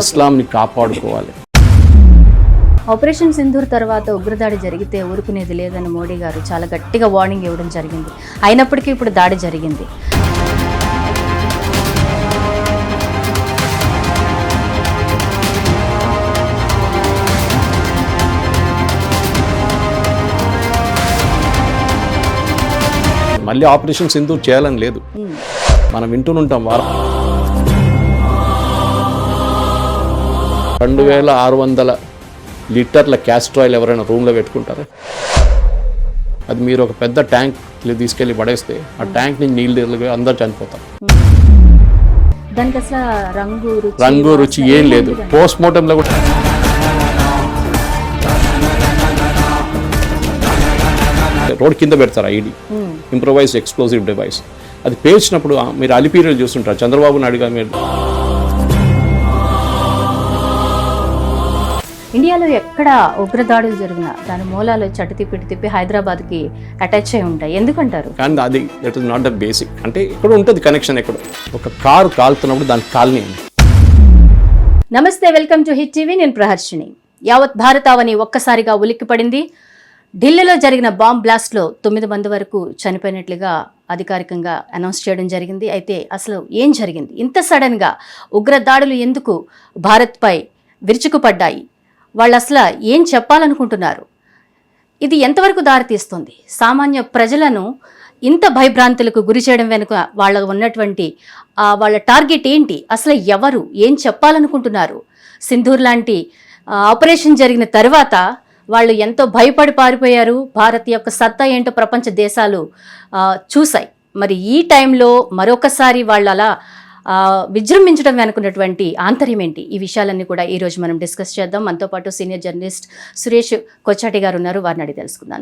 ఇస్లాంని కాపాడుకోవాలి. ఆపరేషన్ సింధూర్ తర్వాత ఉగ్రదాడి జరిగితే ఊరుకునేది లేదని మోడీ గారు చాలా గట్టిగా వార్నింగ్ ఇవ్వడం జరిగింది. అయినప్పటికీ ఇప్పుడు దాడి జరిగింది. మళ్ళీ ఆపరేషన్ సింధూర్ చేయాలని లేదు. మనం వింటూనుంటాం వారం. రెండు వేల ఆరు వందల లీటర్ల క్యాస్టర్ ఆయిల్ ఎవరైనా రూమ్లో పెట్టుకుంటారా? అది మీరు ఒక పెద్ద ట్యాంక్ తీసుకెళ్ళి పడేస్తే ఆ ట్యాంక్ నుంచి నీళ్ళు అందరు చనిపోతారు. దానికి అసలు రంగు రుచి రంగు రుచి ఏం లేదు. పోస్ట్ మార్టంలో కూడా రోడ్ కింద పెడతారు ఐడి. Improvise explosive device. అది పేర్చినప్పుడు మీరు అలిపీరియలు చూస్తుంటారు. చంద్రబాబు నాయుడు గారు మీరు ఇండియాలో ఎక్కడ ఉగ్రదాడులు జరిగినా దాని మూలాలు చటు తిప్పి తిప్పి హైదరాబాద్కి అటాచ్ అయి ఉంటాయి. ఎందుకంటారు? కానీ అది that is not the basic అంటే ఇక్కడ ఉంటుంది కనెక్షన్ ఎక్కడ. ఒక కారు కాలుతున్నప్పుడు దానికి కాలనీ నమస్తే వెల్కమ్ టు హిట్ టీవీ. నేను ప్రహర్షిని యావత్ భారతావని ఒక్కసారిగా ఉలిక్కిపడింది. ఢిల్లీలో జరిగిన బాంబ్ బ్లాస్ట్లో తొమ్మిది మంది వరకు చనిపోయినట్లుగా అధికారికంగా అనౌన్స్ చేయడం జరిగింది. అయితే అసలు ఏం జరిగింది? ఇంత సడన్గా ఉగ్రదాడులు ఎందుకు భారత్పై విరుచుకుపడ్డాయి? వాళ్ళు అసలు ఏం చెప్పాలనుకుంటున్నారు? ఇది ఎంతవరకు దారితీస్తుంది? సామాన్య ప్రజలను ఇంత భయభ్రాంతులకు గురి చేయడం వెనుక వాళ్ళ ఉన్నటువంటి వాళ్ళ టార్గెట్ ఏంటి? అసలు ఎవరు? ఏం చెప్పాలనుకుంటున్నారు? సింధూర్ లాంటి ఆపరేషన్ జరిగిన తర్వాత వాళ్ళు ఎంతో భయపడి పారిపోయారు. భారత్ యొక్క సత్తా ఏంటో ప్రపంచ దేశాలు చూశాయి. మరి ఈ టైంలో మరొకసారి వాళ్ళు అలా విజృంభించడం వెనుకున్నటువంటి ఆంతర్యం ఏంటి? ఈ విషయాలన్నీ కూడా ఈ రోజు మనం డిస్కస్ చేద్దాం. మనతో పాటు సీనియర్ జర్నలిస్ట్ సురేష్ కొచ్చాటి గారు ఉన్నారు. వారిని అడిగి తెలుసుకుందాం.